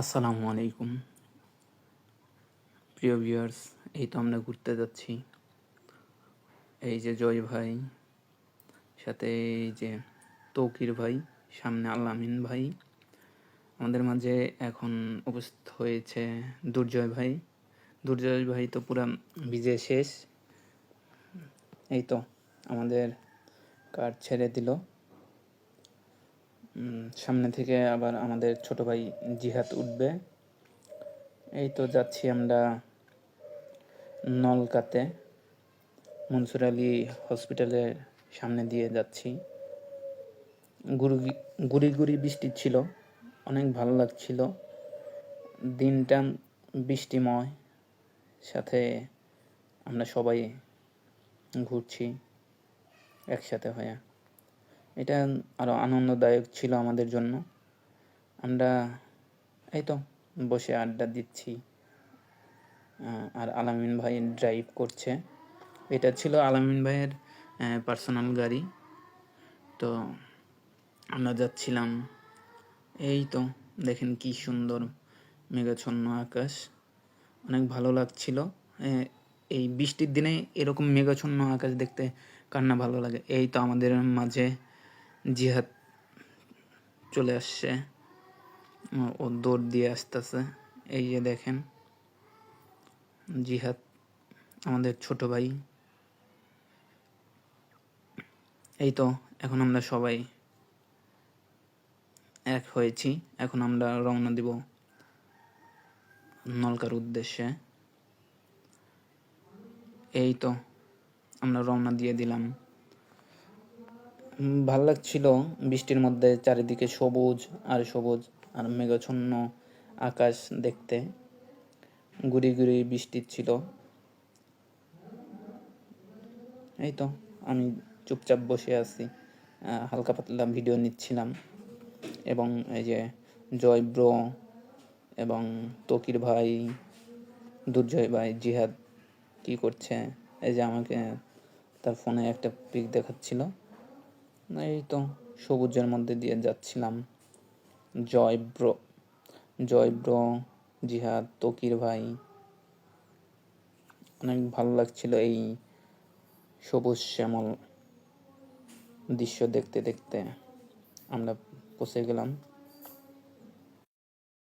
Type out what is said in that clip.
আসসালামু আলাইকুম। প্রিয় ভিউয়ার্স, এই তো আমরা ঘুরতে যাচ্ছি। এই যে জয় ভাই, সাথে এই যে তৌকির ভাই, সামনে আলামিন ভাই। আমাদের মাঝে এখন উপস্থিত হয়েছে দুর্জয় ভাই। দুর্জয় ভাই তো পুরা ভিজে শেষ। এই তো আমাদের কার ছেড়ে দিল। সামনে থেকে আবার আমাদের ছোট ভাই জিহাদ উঠবে। এই তো যাচ্ছি আমরা নলকাতে। মনসুর আলী হসপিটালের সামনে দিয়ে যাচ্ছি। গুড়ি গুড়ি গুড়ি বৃষ্টি ছিল, অনেক ভালো লাগছিল। দিনটা বৃষ্টিময়, সাথে আমরা সবাই ঘুরছি একসাথে হয়ে। এটা আরও আনন্দদায়ক ছিল আমাদের জন্য। আমরা এই তো বসে আড্ডা দিচ্ছি। আর আলামিন ভাই ড্রাইভ করছে। এটা ছিল আলামিন ভাইয়ের পার্সোনাল গাড়ি। তো আমরা যাচ্ছিলাম। এই তো দেখেন কি সুন্দর মেঘাচ্ছন্ন আকাশ। অনেক ভালো লাগছিল। এই বৃষ্টির দিনে এরকম মেঘাচ্ছন্ন আকাশ দেখতে কার না ভালো লাগে। এই তো আমাদের মাঝে জিহাদ চলে আসছে। ও- দৌড় দিয়ে আসতেছে। এই যে দেখেন, জিহাদ আমাদের ছোট ভাই। এই তো, এখন আমরা সবাই এক হয়েছি। এখন আমরা রওনা দিব নলকার উদ্দেশ্যে। এই তো, আমরা রওনা দিয়ে দিলাম। ভালো লাগছিল বৃষ্টির মধ্যে চারিদিকে সবুজ আর সবুজ আর মেঘাচ্ছন্ন আকাশ দেখতে। গুড়ি গুড়ি বৃষ্টি ছিল। এই তো, আমি চুপচাপ বসে আছি। হালকা পাতলা ভিডিও নিচ্ছিলাম এবং এই যে জয় ব্রো এবং তকির ভাই, দুর্জয় ভাই, জিহাদ কি করছে? এই যে আমাকে তার ফোনে একটা পিক দেখাচ্ছিল। এই তো সবুজের মধ্যে দিয়ে যাচ্ছিলাম। জয় ব্রো, জয় জিহাদ, তকির ভাই। অনেক ভালো লাগছিল এই সবুজ শ্যামল দৃশ্য দেখতে দেখতে। আমরা পৌঁছে গেলাম।